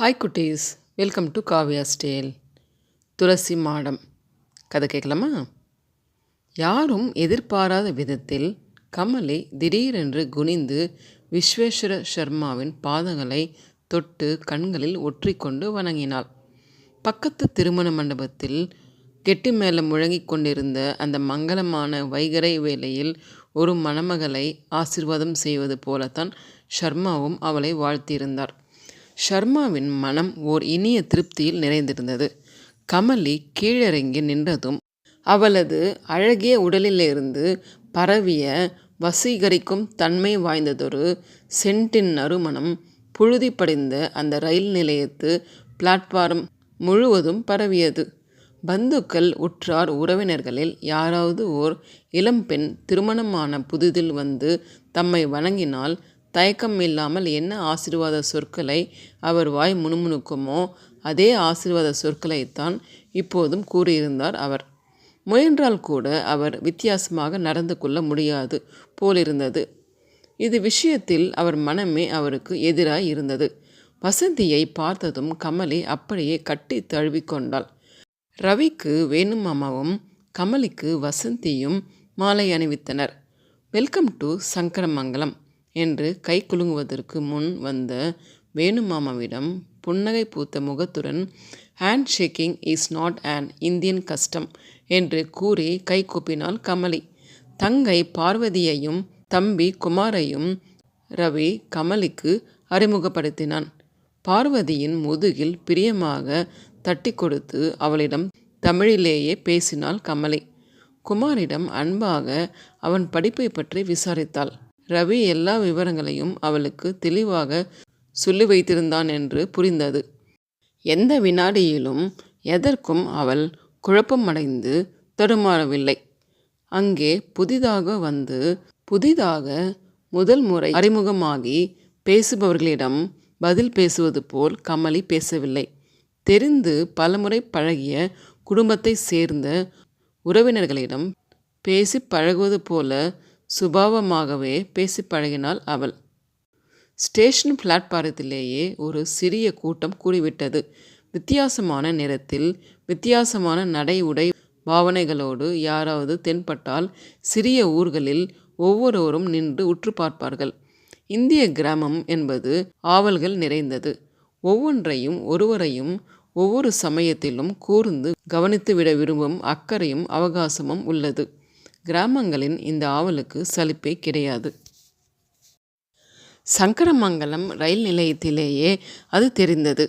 Hi குட்டீஸ். Welcome to Kavya ஸ்டேல் துளசி மாடம். கதை கேட்கலாமா? யாரும் எதிர்பாராத விதத்தில் கமலை திடீரென்று குனிந்து விஸ்வேஸ்வர சர்மாவின் பாதங்களை தொட்டு கண்களில் ஒற்றிக்கொண்டு வணங்கினாள். பக்கத்து திருமண மண்டபத்தில் கெட்டி மேலே முழங்கிக் கொண்டிருந்த அந்த மங்களமான வைகரை வேளையில் ஒரு மணமகளை ஆசிர்வாதம் செய்வது போலத்தான் ஷர்மாவும் அவளை வாழ்த்தியிருந்தார். ஷர்மாவின் மனம் ஓர் இனிய திருப்தியில் நிறைந்திருந்தது. கமலி கீழிறங்கி நின்றதும் அவளது அழகிய உடலிலிருந்து பரவிய வசீகரிக்கும் தன்மை வாய்ந்ததொரு சென்டின் நறுமணம் புழுதி படிந்த அந்த ரயில் நிலையத்து பிளாட்பாரம் முழுவதும் பரவியது. பந்துக்கள் உற்றார் உறவினர்களில் யாராவது ஓர் இளம்பெண் திருமணமான புதிதில் வந்து தம்மை வணங்கினால் தயக்கம் இல்லாமல் என்ன ஆசீர்வாத சொற்களை அவர் வாய் முணுமுணுக்குமோ அதே ஆசீர்வாத சொற்களைத்தான் இப்போதும் கூறியிருந்தார் அவர். முயன்றால் கூட அவர் வித்தியாசமாக நடந்து கொள்ள முடியாது போலிருந்தது. இது விஷயத்தில் அவர் மனமே அவருக்கு எதிராய் இருந்தது. வசந்தியை பார்த்ததும் கமலி அப்படியே கட்டி தழுவிக்கொண்டாள் ரவிக்கு வேணுமாமாவும் கமலிக்கு வசந்தியும் மாலை அணிவித்தனர். Welcome to சங்கரமங்கலம். என்று கை குலுங்குவதற்கு முன் வந்த வேணுமாமாவிடம் புன்னகை பூத்த முகத்துடன் hand shaking is not an Indian custom என்று கூறி கை கூப்பினாள் கமலி. தங்கை பார்வதியையும் தம்பி குமாரையும் ரவி கமலிக்கு அறிமுகப்படுத்தினான். பார்வதியின் முதுகில் பிரியமாக தட்டி கொடுத்து அவளிடம் தமிழிலேயே பேசினாள் கமலி. குமாரிடம் அன்பாக அவன் படிப்பை பற்றி விசாரித்தாள். ரவி எல்லா விவரங்களையும் அவளுக்கு தெளிவாக சொல்லி வைத்திருந்தான் என்று புரிந்தது. எந்த வினாடியிலும் எதற்கும் அவள் குழப்பமடைந்து தடுமாறவில்லை. அங்கே புதிதாக வந்து புதிதாக முதல் முறை அறிமுகமாகி பேசுபவர்களிடம் பதில் பேசுவது போல் கமலி பேசவில்லை. தெரிந்து பலமுறை பழகிய குடும்பத்தை சேர்ந்த உறவினர்களிடம் பேசி பழகுவது போல சுபாவமாகவே பேசி பழகினாள் அவள். ஸ்டேஷன் பிளாட்பாரத்திலேயே ஒரு சிறிய கூட்டம் கூடிவிட்டது. வித்தியாசமான நிறத்தில் வித்தியாசமான நடை உடை பாவனைகளோடு யாராவது தென்பட்டால் சிறிய ஊர்களில் ஒவ்வொருவரும் நின்று உற்று பார்ப்பார்கள். இந்திய கிராமம் என்பது ஆவல்கள் நிறைந்தது. ஒவ்வொன்றையும் ஒருவரையும் ஒவ்வொரு சமயத்திலும் கூர்ந்து கவனித்துவிட விரும்பும் அக்கறையும் அவகாசமும் உள்ளது. கிராமங்களின் இந்த ஆவலுக்கு சலிப்பே கிடையாது. சங்கரமங்கலம் ரயில் நிலையத்திலேயே அது தெரிந்தது.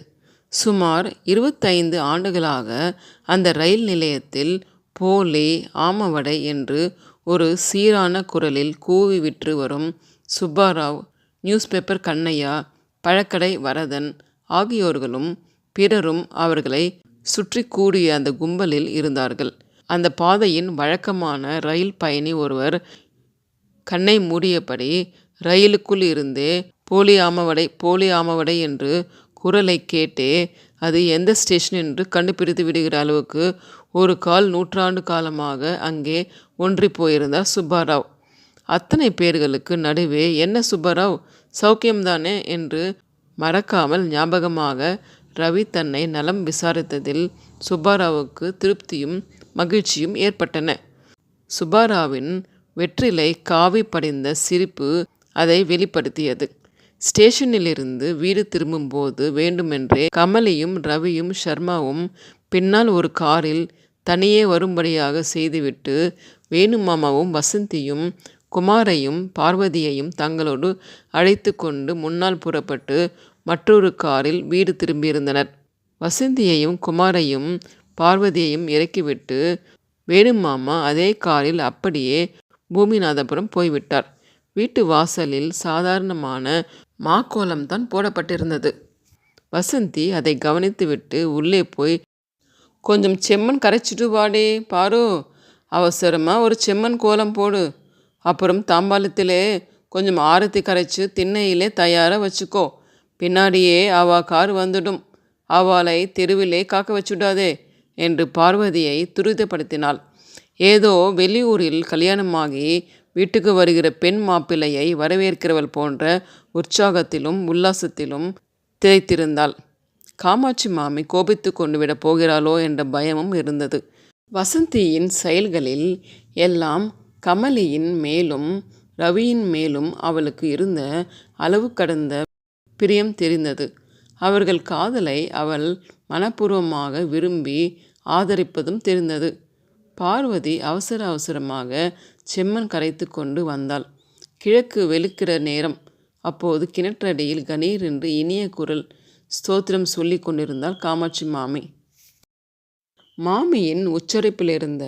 சுமார் இருபத்தைந்து ஆண்டுகளாக அந்த ரயில் நிலையத்தில் போலே ஆமவடை என்று ஒரு சீரான குரலில் கூவி விற்று வரும் சுப்பாராவ் நியூஸ் பேப்பர் கண்ணையா பழக்கடை வரதன் ஆகியோர்களும் பிறரும் அவர்களை சுற்றி கூடிய அந்த கும்பலில் இருந்தார்கள். அந்த பாதையின் வழக்கமான ரயில் பயணி ஒருவர் கண்ணை மூடியபடி ரயிலுக்குள் இருந்தே போலி ஆமவடை போலி ஆமவடை என்று குரலை கேட்டே அது எந்த ஸ்டேஷன் என்று கண்டுபிடித்து விடுகிற அளவுக்கு ஒரு கால் நூற்றாண்டு காலமாக அங்கே ஒன்றி போயிருந்தார் சுப்பாராவ். அத்தனை பேர்களுக்கு நடுவே என்ன சுப்பாராவ்? சௌக்கியம்தானே? என்று மறக்காமல் ஞாபகமாக ரவி தன்னை நலம் விசாரித்ததில் சுப்பாராவுக்கு திருப்தியும் மகிழ்ச்சியும் ஏற்பட்டன. சுபாராவின் வெற்றிலை காவி படிந்த சிரிப்பு அதை வெளிப்படுத்தியது. ஸ்டேஷனிலிருந்து வீடு திரும்பும்போது வேண்டுமென்றே கமலியும் ரவியும் ஷர்மாவும் பின்னால் ஒரு காரில் தனியே வரும்படியாக செய்துவிட்டு வேணுமாமாவும் வசந்தியும் குமாரையும் பார்வதியையும் தங்களோடு அழைத்து கொண்டு முன்னால் புறப்பட்டு மற்றொரு காரில் வீடு திரும்பியிருந்தனர். வசந்தியையும் குமாரையும் பார்வதியையும் இறக்கிவிட்டு வேணுமாமா அதே காரில் அப்படியே பூமிநாதபுரம் போய்விட்டார். வீட்டு வாசலில் சாதாரணமான மாக்கோலம்தான் போடப்பட்டிருந்தது. வசந்தி அதை கவனித்துவிட்டு உள்ளே போய் கொஞ்சம் செம்மண் கரைச்சிட்டு வாடே பாரு அவசரமாக ஒரு செம்மண் கோலம் போடு. அப்புறம் தாம்பாளத்திலே கொஞ்சம் ஆரத்தி கரைச்சி திண்ணையிலே தயாராக வச்சுக்கோ. பின்னாடியே அவா கார் வந்துடும். அவளை தெருவிலே காக்க வச்சுடாதே என்று பார்வதியை துரிதப்படுத்தினாள். ஏதோ வெளியூரில் கல்யாணமாகி வீட்டுக்கு வருகிற பெண் மாப்பிள்ளையை வரவேற்கிறவள் போன்ற உற்சாகத்திலும் உல்லாசத்திலும் திளைத்திருந்தாள். காமாட்சி மாமி கோபித்து கொண்டு விட போகிறாளோ என்ற பயமும் இருந்தது. வசந்தியின் செயல்களில் எல்லாம் கமலியின் மேலும் ரவியின் மேலும் அவளுக்கு இருந்த அளவு கடந்த பிரியம் தெரிந்தது. அவர்கள் காதலை அவள் மனப்பூர்வமாக விரும்பி ஆதரிப்பதும் தெரிந்தது. பார்வதி அவசர அவசரமாக செம்மன் கரைத்து கொண்டு வந்தாள். கிழக்கு வெளுக்கிற நேரம். அப்போது கிணற்றடியில் கணீர் என்று இனிய குரல் ஸ்தோத்திரம் சொல்லி கொண்டிருந்தாள் காமாட்சி மாமி. மாமியின் உச்சரிப்பிலிருந்த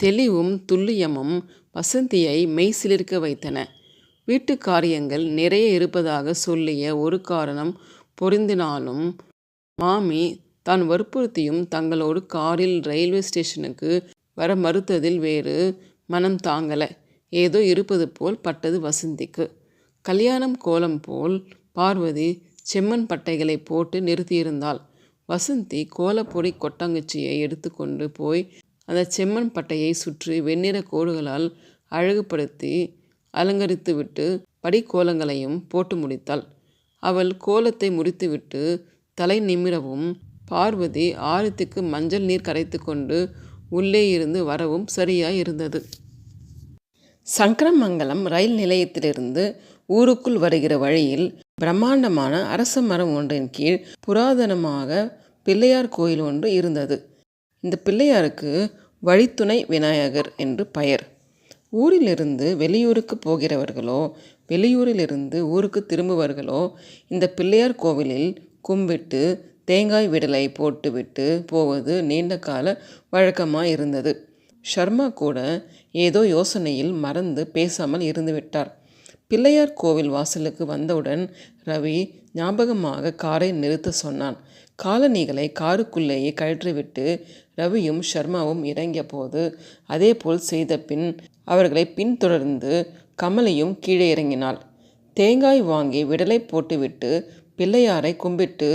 தெளிவும் துல்லியமும் வசந்தியை மெய்சிலிருக்க வைத்தன. வீட்டு காரியங்கள் நிறைய இருப்பதாக சொல்லிய ஒரு காரணம் பொருந்தினாலும் மாமி தான் வற்புறுத்தியும் தங்களோடு காரில் ரயில்வே ஸ்டேஷனுக்கு வர மறுத்ததில் வேறு மனம் தாங்கலை. ஏதோ இருப்பது போல் பட்டது வசந்திக்கு. கல்யாணம் கோலம் போல் பார்வதி செம்மண் பட்டைகளை போட்டு நிறுத்தியிருந்தாள். வசந்தி கோலப்பொடி கொட்டாங்குச்சியை எடுத்துக்கொண்டு போய் அந்த செம்மண் பட்டையை சுற்றி வெண்ணிற கோடுகளால் அழகுபடுத்தி அலங்கரித்துவிட்டு படிக்கோலங்களையும் போட்டு முடித்தாள். அவள் கோலத்தை முடித்துவிட்டு தலை நிமிரவும் பார்வதி ஆரத்திக்கு மஞ்சள் நீர் கரைத்து கொண்டு உள்ளே இருந்து வரவும் சரியாய் இருந்தது சங்கரமங்கலம் ரயில் நிலையத்திலிருந்து ஊருக்குள் வருகிற வழியில் பிரம்மாண்டமான அரச மரம் ஒன்றின் கீழ் புராதனமாக பிள்ளையார் கோயில் ஒன்று இருந்தது. இந்த பிள்ளையாருக்கு வழித்துணை விநாயகர் என்று பெயர். ஊரிலிருந்து வெளியூருக்கு போகிறவர்களோ வெளியூரிலிருந்து ஊருக்கு திரும்புவர்களோ இந்த பிள்ளையார் கோவிலில் கும்பிட்டு தேங்காய் விடலை போட்டுவிட்டு போவது நீண்ட கால வழக்கமாக இருந்தது ஷர்மா கூட ஏதோ யோசனையில் மறந்து பேசாமல் இருந்துவிட்டார். பிள்ளையார் கோவில் வாசலுக்கு வந்தவுடன் ரவி ஞாபகமாக காரை நிறுத்த சொன்னான். காலணிகளை காருக்குள்ளேயே கழற்றிவிட்டு ரவியும் ஷர்மாவும் இறங்கிய போது அதேபோல் செய்த பின் அவர்களை பின்தொடர்ந்து கமலியும் கீழே இறங்கினாள். தேங்காய் வாங்கி விடலை போட்டுவிட்டு பிள்ளையாரை கும்பிட்டு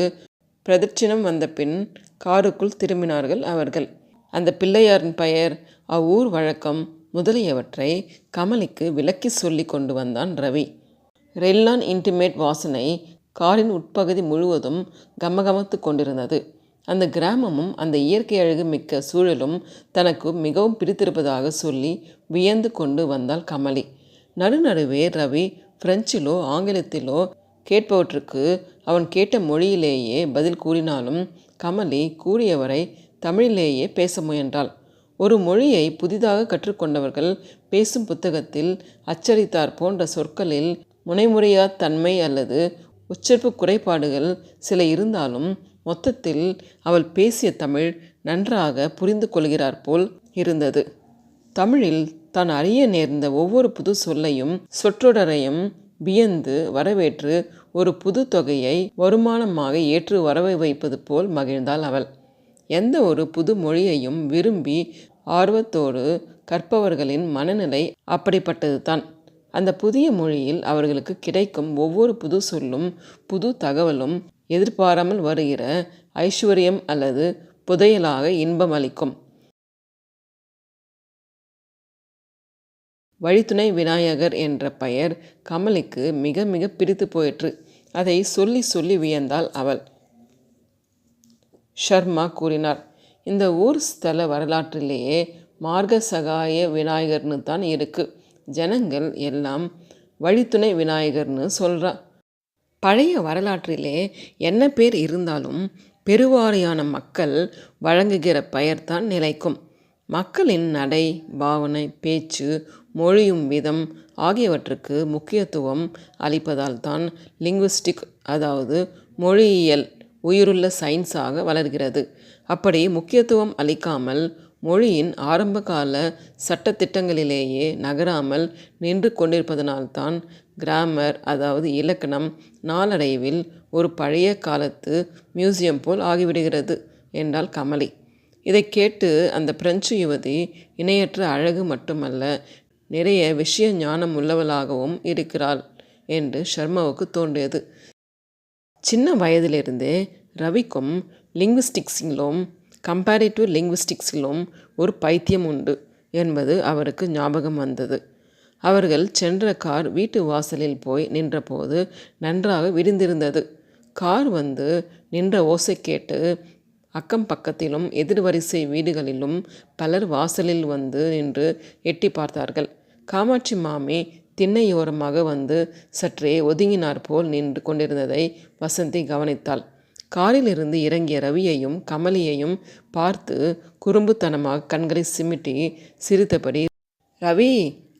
பிரதட்சிணம் வந்த பின் காருக்குள் திரும்பினார்கள் அவர்கள். அந்த பிள்ளையாரின் பெயர் அவ்வூர் வழக்கம் முதலியவற்றை கமலிக்கு விளக்கி சொல்லி கொண்டு வந்தான் ரவி. ரெல்லான் இன்டிமேட் வாசனை காரின் உட்பகுதி முழுவதும் கமகமத்து கொண்டிருந்தது. அந்த கிராமமும் அந்த இயற்கை அழகு மிக்க சூழலும் தனக்கு மிகவும் பிடித்திருப்பதாக சொல்லி வியந்து கொண்டு வந்தாள் கமலி. நடுநடுவே ரவி பிரெஞ்சிலோ ஆங்கிலத்திலோ கேட்பவற்றுக்கு அவன் கேட்ட மொழியிலேயே பதில் கூறினாலும் கமலி கூறியவரை தமிழிலேயே பேச முயன்றாள். ஒரு மொழியை புதிதாக கற்றுக்கொண்டவர்கள் பேசும் புத்தகத்தில் அச்சரித்தார் போன்ற சொற்களில் முனைமுறையா தன்மை அல்லது உச்சரிப்பு குறைபாடுகள் சில இருந்தாலும் மொத்தத்தில் அவள் பேசிய தமிழ் நன்றாக புரிந்து கொள்கிறார் போல் இருந்தது. தமிழில் தான் அறிய நேர்ந்த ஒவ்வொரு புது சொல்லையும் சொற்றொடரையும் வியந்து வரவேற்று ஒரு புது தொகையை வருமானமாக ஏற்று வரவை வைப்பது போல் மகிழ்ந்தாள் அவள். எந்த ஒரு புது மொழியையும் விரும்பி ஆர்வத்தோடு கற்பவர்களின் மனநிலை அப்படிப்பட்டது தான் அந்த புதிய மொழியில் அவர்களுக்கு கிடைக்கும் ஒவ்வொரு புது சொல்லும் புது தகவலும் எதிர்பாராமல் வருகிற ஐஸ்வர்யம் அல்லது புதையலாக இன்பம் அளிக்கும். வழித்துணை விநாயகர் என்ற பெயர் கமலிக்கு மிக மிக பிரித்து போயிற்று. அதை சொல்லி சொல்லி வியந்தாள் அவள். ஷர்மா கூறினார் இந்த ஊர் ஸ்தல வரலாற்றிலேயே மார்க சகாய விநாயகர்னு தான் இருக்குது ஜனங்கள் எல்லாம் வழித்துணை விநாயகர்னு சொல்கிறா பழைய வரலாற்றிலே என்ன பேர் இருந்தாலும் பெருவாரியான மக்கள் வழங்குகிற பெயர் தான் நிலைக்கும். மக்களின் நடை பாவனை பேச்சு மொழியும் விதம் ஆகியவற்றுக்கு முக்கியத்துவம் அளிப்பதால் தான் லிங்குஸ்டிக் அதாவது மொழியியல் உயிருள்ள சயின்ஸாக வளர்கிறது. அப்படி முக்கியத்துவம் அளிக்காமல் மொழியின் ஆரம்பகால சட்டத்திட்டங்களிலேயே நகராமல் நின்று கொண்டிருப்பதனால்தான் கிராமர் அதாவது இலக்கணம் நாளடைவில் ஒரு பழைய காலத்து மியூசியம் போல் ஆகிவிடுகிறது என்றாள் கமலி. இதை கேட்டு அந்த பிரெஞ்சு யுவதி இணையற்ற அழகு மட்டுமல்ல நிறைய விஷய ஞானம் உள்ளவளாகவும் இருக்கிறாள் என்று ஷர்மாவுக்கு தோன்றியது. சின்ன வயதிலிருந்தே ரவிக்கும் லிங்குவிஸ்டிக்ஸிலும் கம்பேரிட்டிவ் லிங்குவிஸ்டிக்ஸிலும் ஒரு பைத்தியம் உண்டு என்பது அவருக்கு ஞாபகம் வந்தது. அவர்கள் சென்ற கார் வீட்டு வாசலில் போய் நின்றபோது நன்றாக விரிந்திருந்தது. கார் வந்து நின்ற ஓசை கேட்டு அக்கம் பக்கத்திலும் எதிர்வரிசை வீடுகளிலும் பலர் வாசலில் வந்து நின்று எட்டி பார்த்தார்கள். காமாட்சி மாமி திண்ணையோரமாக வந்து சற்றே ஒதுங்கினார் போல் நின்று கொண்டிருந்ததை வசந்தி கவனித்தாள். காரிலிருந்து இறங்கிய ரவியையும் கமலியையும் பார்த்து குறும்புத்தனமாக கண்களை சிமிட்டி சிரித்தபடி ரவி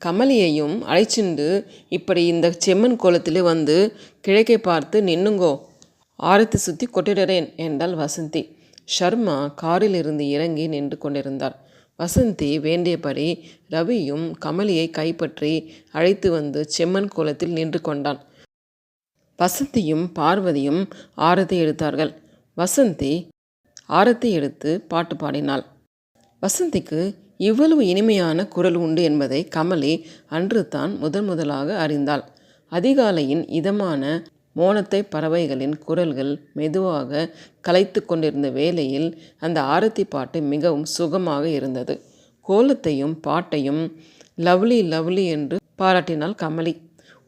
கமலியையும் அழைச்சிண்டு இப்படி இந்த செம்மன் கோலத்திலே வந்து கிழக்கை பார்த்து நின்னுங்கோ. ஆரத்தி சுற்றி கொட்டிடுறேன் என்றாள் வசந்தி. ஷர்மா காரிலிருந்து இறங்கி நின்று கொண்டிருந்தார். வசந்தி வேண்டியபடி ரவியும் கமலியை கைப்பற்றி அழைத்து வந்து செம்மன் கோலத்தில் நின்று கொண்டான். வசந்தியும் பார்வதியும் ஆரத்தி எடுத்தார்கள். வசந்தி ஆரத்தி எடுத்து பாட்டு பாடினாள். வசந்திக்கு இவ்வளவு இனிமையான குரல் உண்டு என்பதை கமலி அன்று தான் முதன் முதலாக அறிந்தாள். அதிகாலையின் இதமான மோனத்தை பறவைகளின் குரல்கள் மெதுவாக கலைத்து கொண்டிருந்த வேளையில் அந்த ஆரத்தி பாட்டு மிகவும் சுகமாக இருந்தது. கோலத்தையும் பாட்டையும் லவ்லி லவ்லி என்று பாராட்டினாள் கமலி.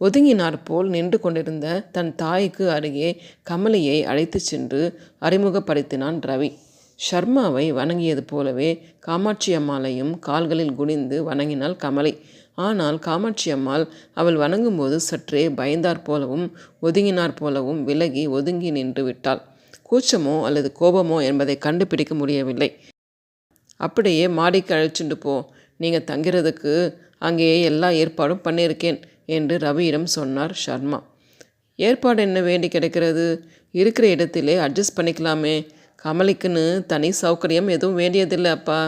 ஒதுங்கினார் போல் நின்று கொண்டிருந்த தன் தாய்க்கு அருகே கமலியை அழைத்துச் சென்று அறிமுகப்படுத்தினான் ரவி. ஷர்மாவை வணங்கியது போலவே காமாட்சி அம்மாளையும் கால்களில் குனிந்து வணங்கினாள் கமலை. ஆனால் காமாட்சி அம்மாள் அவள் வணங்கும்போது சற்றே பயந்தாற் போலவும் ஒதுங்கினார் போலவும் விலகி ஒதுங்கி நின்று விட்டாள். கூச்சமோ அல்லது கோபமோ என்பதை கண்டுபிடிக்க முடியவில்லை. அப்படியே மாடிக்கு அழைச்சிட்டு போ. நீங்கள் தங்கிறதுக்கு அங்கேயே எல்லா ஏற்பாடும் பண்ணியிருக்கேன். என்று ரவியிடம் சொன்னார் ஷர்மா. ஏற்பாடு என்ன வேண்டி கிடைக்கிறது? இருக்கிற இடத்திலே அட்ஜஸ்ட் பண்ணிக்கலாமே. கமலிக்குன்னு தனி சௌகரியம் எதுவும் வேண்டியதில்லை அப்பா.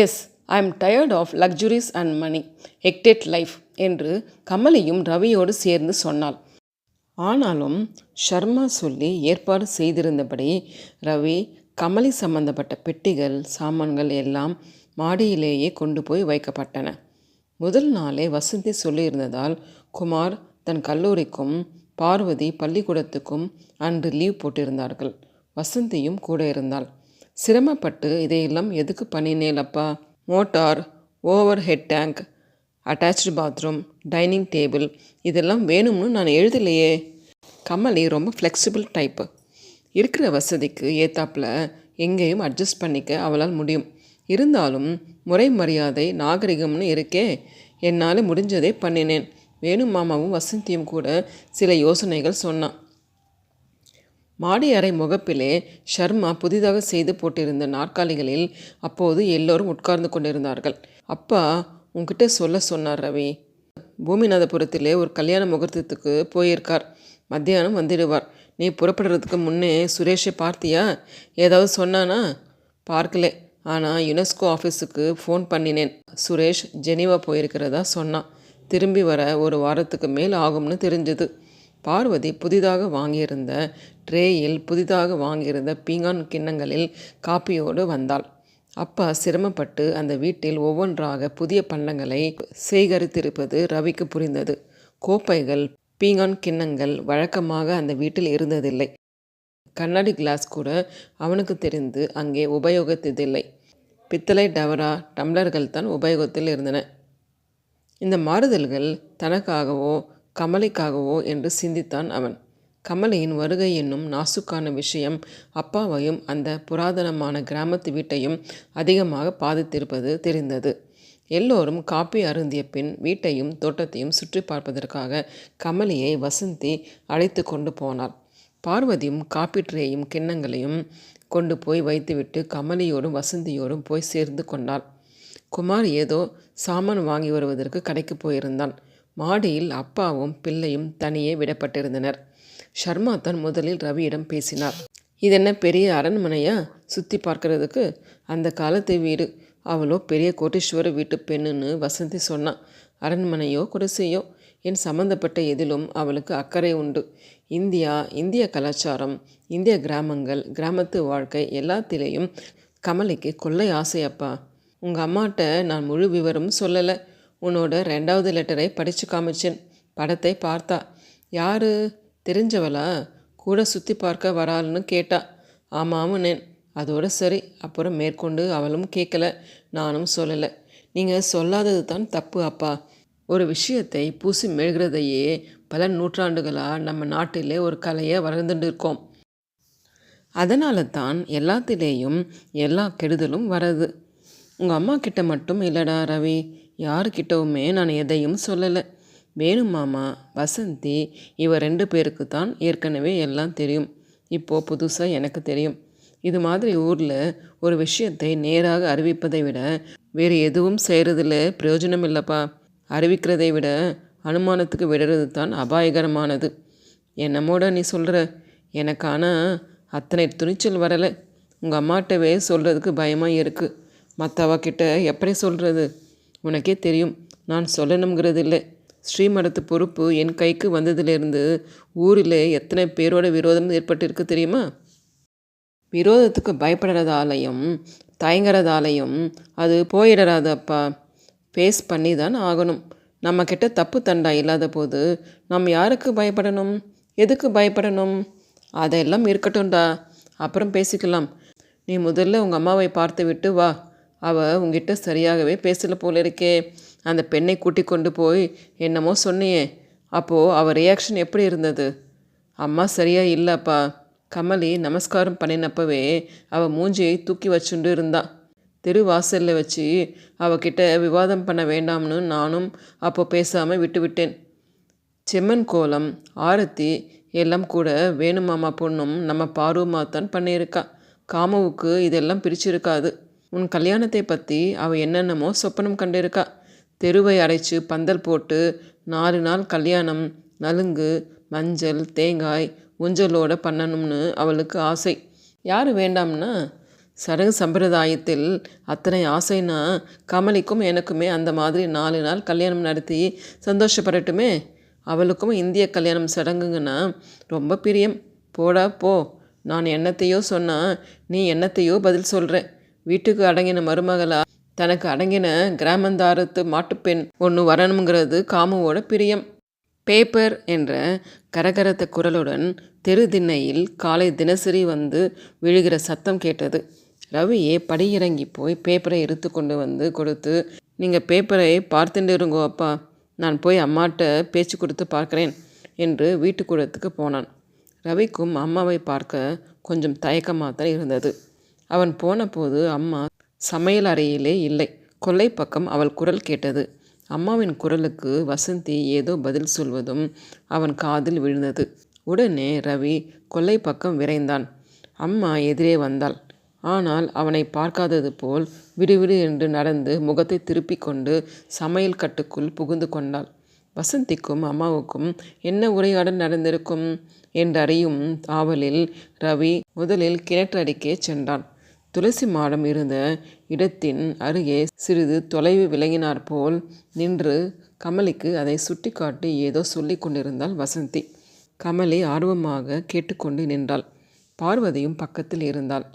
Yes I am tired of luxuries and money hectic life என்று கமலியும் ரவியோடு சேர்ந்து சொன்னாள். ஆனாலும் ஷர்மா சொல்லி ஏற்பாடு செய்திருந்தபடி ரவி கமலி சம்பந்தப்பட்ட பெட்டிகள் சாமான்கள் எல்லாம் மாடியிலேயே கொண்டு போய் வைக்கப்பட்டன. முதல் நாளே வசந்தி சொல்லியிருந்ததால் குமார் தன் கல்லூரிக்கும் பார்வதி பள்ளிக்கூடத்துக்கும் அன்று லீவ் போட்டிருந்தார்கள். வசந்தியும் கூட இருந்தாள். சிரமப்பட்டு இதையெல்லாம் எதுக்கு பண்ணினேலப்பா motor overhead tank attach bathroom dining table இதெல்லாம் வேணும்னு நான் எழுதலையே. கமலி ரொம்ப ஃப்ளெக்சிபிள் டைப்பு. இருக்கிற வசதிக்கு ஏத்தாப்பில் எங்கேயும் அட்ஜஸ்ட் பண்ணிக்க அவளால் முடியும். இருந்தாலும் முறை மரியாதை நாகரிகம்னு இருக்கே. என்னால் முடிஞ்சதை பண்ணினேன். வேணு மாமாவும் வசந்தியும் கூட சில யோசனைகள் சொன்னான் மாடி அறை முகப்பிலே ஷர்மா புதிதாக செய்து போட்டிருந்த நாற்காலிகளில் அப்போது எல்லோரும் உட்கார்ந்து கொண்டிருந்தார்கள். அப்பா உங்ககிட்ட சொல்ல சொன்னார் ரவி. பூமிநாதபுரத்திலே ஒரு கல்யாண முகூர்த்தத்துக்கு போயிருக்கார். மத்தியானம் வந்துடுவார். நீ புறப்படுறதுக்கு முன்னே சுரேஷை பார்த்தியா? ஏதாவது சொன்னானா? பார்க்கல. ஆனால் யுனெஸ்கோ ஆஃபீஸுக்கு ஃபோன் பண்ணினேன். சுரேஷ் ஜெனீவா போயிருக்கிறதா சொன்னான். திரும்பி வர ஒரு வாரத்துக்கு மேல் ஆகும்னு தெரிஞ்சது. பார்வதி புதிதாக வாங்கியிருந்த ட்ரேயில் புதிதாக வாங்கியிருந்த பீங்கான் கிண்ணங்களில் காப்பியோடு வந்தாள். அப்பா சிரமப்பட்டு அந்த வீட்டில் ஒவ்வொன்றாக புதிய பண்டங்களை சேகரித்திருப்பது ரவிக்கு புரிந்தது. கோப்பைகள் பீங்கான் கிண்ணங்கள் வழக்கமாக அந்த வீட்டில் இருந்ததில்லை. கண்ணாடி கிளாஸ் கூட அவனுக்கு தெரிந்து அங்கே உபயோகித்ததில்லை. பித்தளை டவரா டம்ளர்கள் தான் உபயோகத்தில் இருந்தன. இந்த மாறுதல்கள் தனக்காகவோ கமலைக்காகவோ என்று சிந்தித்தான் அவன். கமலையின் வருகை என்னும் நாசுக்கான விஷயம் அப்பாவையும் அந்த புராதனமான கிராமத்து வீட்டையும் அதிகமாக பாதித்திருப்பது தெரிந்தது. எல்லோரும் காப்பி அருந்திய பின் வீட்டையும் தோட்டத்தையும் சுற்றி பார்ப்பதற்காக கமலியை வசந்தி அழைத்து கொண்டு போனாள் பார்வதியும் காப்பி ட்ரேயும் கிண்ணங்களையும் கொண்டு போய் வைத்துவிட்டு கமலியோடும் வசந்தியோடும் போய் சேர்ந்து கொண்டாள். குமார் ஏதோ சாமான் வாங்கி வருவதற்கு கடைக்கு போயிருந்தான். மாடியில் அப்பாவும் பிள்ளையும் தனியே விடப்பட்டிருந்தனர். ஷர்மா தான் முதலில் ரவியிடம் பேசினார். இதென்ன பெரிய அரண்மனையா? சுற்றி பார்க்கறதுக்கு? அந்த காலத்து வீடு. அவளோ பெரிய கோட்டீஸ்வர வீட்டு பெண்ணுன்னு வசந்தி சொன்னான் அரண்மனையோ குடிசையோ? என் சம்பந்தப்பட்ட எதிலும் அவளுக்கு அக்கறை உண்டு. இந்தியா இந்திய கலாச்சாரம் இந்திய கிராமங்கள் கிராமத்து வாழ்க்கை எல்லாத்திலேயும் கமலிக்கு கொள்ளை ஆசையப்பா உங்கள் அம்மாட்ட நான் முழு விவரம் சொல்லலை. உன்னோட ரெண்டாவது லெட்டரை படித்து காமிச்சேன். படத்தை பார்த்தா. யாரு? தெரிஞ்சவளா? கூட சுற்றி பார்க்க வராள்னு கேட்டா. ஆமாமுன்னேன் அதோட சரி. அப்புறம் மேற்கொண்டு அவளும் கேட்கல நானும் சொல்லலை. நீங்கள் சொல்லாதது தான் தப்பு அப்பா. ஒரு விஷயத்தை பூசி மெழுகிறதையே பல நூற்றாண்டுகளாக நம்ம நாட்டிலே ஒரு கலையை வளர்ந்துட்டு இருக்கோம் அதனால தான் எல்லாத்திலேயும் எல்லா கெடுதலும் வரது உங்கள் அம்மா கிட்ட மட்டும் இல்லைடா ரவி யாருக்கிட்டவுமே நான் எதையும் சொல்லலை. வேணு மாமா வசந்தி இவ ரெண்டு பேருக்கு தான் ஏற்கனவே எல்லாம் தெரியும். இப்போது புதுசாக எனக்கு தெரியும். இது மாதிரி ஊரில் ஒரு விஷயத்தை நேராக அறிவிப்பதை விட வேறு எதுவும் செய்கிறதுல பிரயோஜனம் இல்லைப்பா. அறிவிக்கிறதை விட அனுமானத்துக்கு விடுறது தான் அபாயகரமானது. என்னமோட நீ சொல்கிற எனக்கான அத்தனை துணிச்சல் வரலை. உங்கள் அம்மாட்டவே சொல்கிறதுக்கு பயமாக இருக்குது மற்றவக்கிட்ட எப்படி சொல்கிறது உனக்கே தெரியும். நான் சொல்லணுங்கிறது இல்லை ஸ்ரீமடத்து பொறுப்பு என் கைக்கு வந்ததுலேருந்து ஊரில் எத்தனை பேரோட விரோதம் ஏற்பட்டிருக்கு தெரியுமா? விரோதத்துக்கு பயப்படுறதாலையும் தயங்குறதாலையும் அது போயிடறாதப்பா. ஃபேஸ் பண்ணி தான் ஆகணும். நம்மக்கிட்ட தப்பு தண்டா இல்லாத போது நம்ம யாருக்கு பயப்படணும்? எதுக்கு பயப்படணும்? அதெல்லாம் இருக்கட்டும்டா. அப்புறம் பேசிக்கலாம். நீ முதல்ல உங்கள் அம்மாவை பார்த்து விட்டு வா. அவள் உங்ககிட்ட சரியாகவே பேசல போல இருக்கே. அந்த பெண்ணை கூட்டி கொண்டு போய் என்னமோ சொன்னியே. அப்போது அவள் ரியாக்ஷன் எப்படி இருந்தது? அம்மா சரியா இல்லைப்பா. கமலி நமஸ்காரம் பண்ணினப்பவே அவள் மூஞ்சியை தூக்கி வச்சுண்டு இருந்தாள் தெரு வாசலில் வச்சு அவகிட்ட விவாதம் பண்ண வேண்டாம்னு நானும் அப்போ பேசாமல் விட்டுவிட்டேன். செம்மன் கோலம் ஆரத்தி எல்லாம் கூட வேணுமாமா பொண்ணும் நம்ம பாருமா தான் பண்ணியிருக்கா. காமவுக்கு இதெல்லாம் பிரிச்சிருக்காது. உன் கல்யாணத்தை பற்றி அவள் என்னென்னமோ சொப்பனம் கண்டிருக்கா. தெருவை அடைச்சு பந்தல் போட்டு நாலு நாள் கல்யாணம் நலுங்கு மஞ்சள் தேங்காய் ஊஞ்சலோட பண்ணணும்னு அவளுக்கு ஆசை. யார் வேண்டாம்னா சடங்கு சம்பிரதாயத்தில் அத்தனை ஆசைனா கமலிக்கும் எனக்குமே அந்த மாதிரி நாலு நாள் கல்யாணம் நடத்தி சந்தோஷப்படட்டுமே? அவளுக்கும் இந்திய கல்யாணம் சடங்குங்கன்னா ரொம்ப பிரியம். போடா போ. நான் என்னத்தையோ சொன்னால் நீ என்னத்தையோ பதில் சொல்கிற வீட்டுக்கு அடங்கின மருமகளா தனக்கு அடங்கின கிராமந்தாரத்து மாட்டுப்பெண் ஒன்று வரணுங்கிறது காமுவோட பிரியம். பேப்பர் என்ற கரகரத்த குரலுடன் தெரு திண்ணையில் காலை தினசரி வந்து விழுகிற சத்தம் கேட்டது. ரவியே படியிறங்கி போய் பேப்பரை எடுத்து கொண்டு வந்து கொடுத்து நீங்கள் பேப்பரை பார்த்துட்டு இருங்கோ அப்பா. நான் போய் அம்மாட்ட பேச்சு கொடுத்து பார்க்குறேன் என்று வீட்டுக்கூடத்துக்கு போனான். ரவிக்கும் அம்மாவை பார்க்க கொஞ்சம் தயக்கமாக தான் இருந்தது. அவன் போன போது அம்மா சமையல் அறையிலே இல்லை. கொல்லை பக்கம் அவள் குரல் கேட்டது. அம்மாவின் குரலுக்கு வசந்தி ஏதோ பதில் சொல்வதும் அவன் காதில் விழுந்தது. உடனே ரவி கொல்லை பக்கம் விரைந்தான். அம்மா எதிரே வந்தாள். ஆனால் அவனை பார்க்காதது போல் விடுவிடு என்று நடந்து முகத்தை திருப்பிக் கொண்டு சமையல் கட்டுக்குள் புகுந்து கொண்டாள். வசந்திக்கும் அம்மாவுக்கும் என்ன உரையாடல் நடந்திருக்கும் என்றறியும் ஆவலில் ரவி முதலில் கிணற்றடிக்கே சென்றான். துளசி மாடம் இருந்த இடத்தின் அருகே சிறிது தொலைவு விலகினார் போல் நின்று கமலிக்கு அதை சுட்டிக்காட்டி ஏதோ சொல்லி கொண்டிருந்தாள் வசந்தி. கமலி ஆர்வமாக கேட்டுக்கொண்டு நின்றாள். பார்வதியும் பக்கத்தில் இருந்தாள்.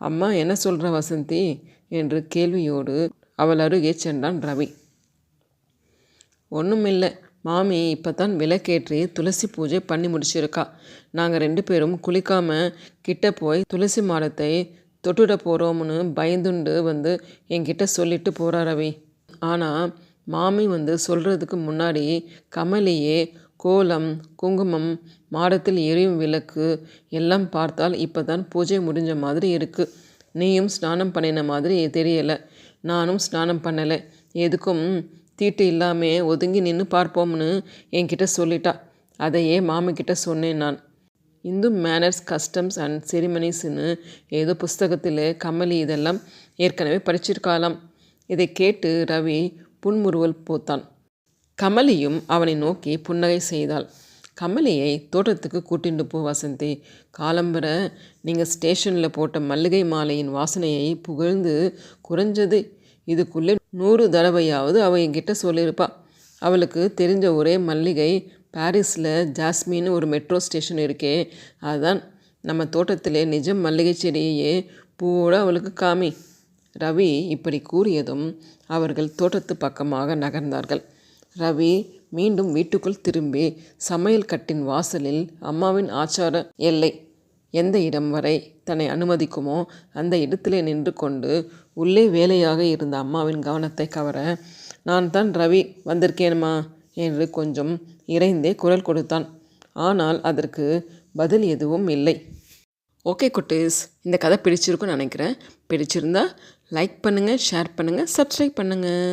அம்மா என்ன சொல்கிற வசந்தி? என்று கேள்வியோடு அவள் அருகே சென்றான் ரவி. ஒன்றுமில்லை மாமி இப்போ தான் விளக்கேற்றி துளசி பூஜை பண்ணி முடிச்சிருக்கா. நாங்கள் ரெண்டு பேரும் குளிக்காமல் கிட்ட போய் துளசி மாடத்தை தொட்டுட போகிறோம்னு பயந்துண்டு வந்து என்கிட்ட சொல்லிட்டு போகிறா ரவி. ஆனால் மாமி வந்து சொல்கிறதுக்கு முன்னாடி கமலியே கோலம் குங்குமம் மாடத்தில் எரியும் விளக்கு எல்லாம் பார்த்தால் இப்போ தான் பூஜை முடிஞ்ச மாதிரி இருக்குது நீயும் ஸ்நானம் பண்ணின மாதிரி தெரியலை. நானும் ஸ்நானம் பண்ணலை. எதுக்கும் தீட்டு இல்லாமல் ஒதுங்கி நின்று பார்ப்போம்னு என்கிட்ட சொல்லிட்டா. அதையே மாமிக்கிட்ட சொன்னேன் நான். இந்து மேனர்ஸ் கஸ்டம்ஸ் அண்ட் செரிமனிஸ்னு ஏதோ புஸ்தகத்தில் கமலி இதெல்லாம் ஏற்கனவே படிச்சிருக்காளாம். இதை கேட்டு ரவி புன்முறுவல் போத்தான். கமலியும் அவனை நோக்கி புன்னகை செய்தாள். கமலியை தோட்டத்துக்கு கூட்டிட்டு போ வசந்தி. காலம்பர நீங்கள் ஸ்டேஷனில் போட்ட மல்லிகை மாலையின் வாசனையை புகழ்ந்து குறைஞ்சது. இதுக்குள்ளே நூறு தடவையாவது அவள் என்கிட்ட சொல்லியிருப்பா. அவளுக்கு தெரிஞ்ச ஒரே மல்லிகை பாரிஸில் ஜாஸ்மின்னு ஒரு மெட்ரோ ஸ்டேஷன் இருக்கே. அதுதான் நம்ம தோட்டத்திலே நிஜம் மல்லிகை செடியையே பூவோட அவளுக்கு காமி. ரவி இப்படி கூறியதும் அவர்கள் தோட்டத்து பக்கமாக நகர்ந்தார்கள். ரவி மீண்டும் வீட்டுக்குள் திரும்பி சமையல் கட்டின் வாசலில் அம்மாவின் ஆச்சார எல்லை. எந்த இடம் வரை தன்னை அனுமதிக்குமோ அந்த இடத்திலே நின்று கொண்டு உள்ளே வேலையாக இருந்த அம்மாவின் கவனத்தை கவர நான் தான் ரவி வந்திருக்கேனுமா என்று கொஞ்சம் இறைந்தே குரல் கொடுத்தான். ஆனால் அதற்கு பதில் எதுவும் இல்லை. ஓகே குட்டீஸ் இந்த கதை பிடிச்சிருக்குன்னு நினைக்கிறேன். பிடிச்சிருந்தா லைக் பண்ணுங்கள் ஷேர் பண்ணுங்கள் சப்ஸ்கிரைப் பண்ணுங்கள்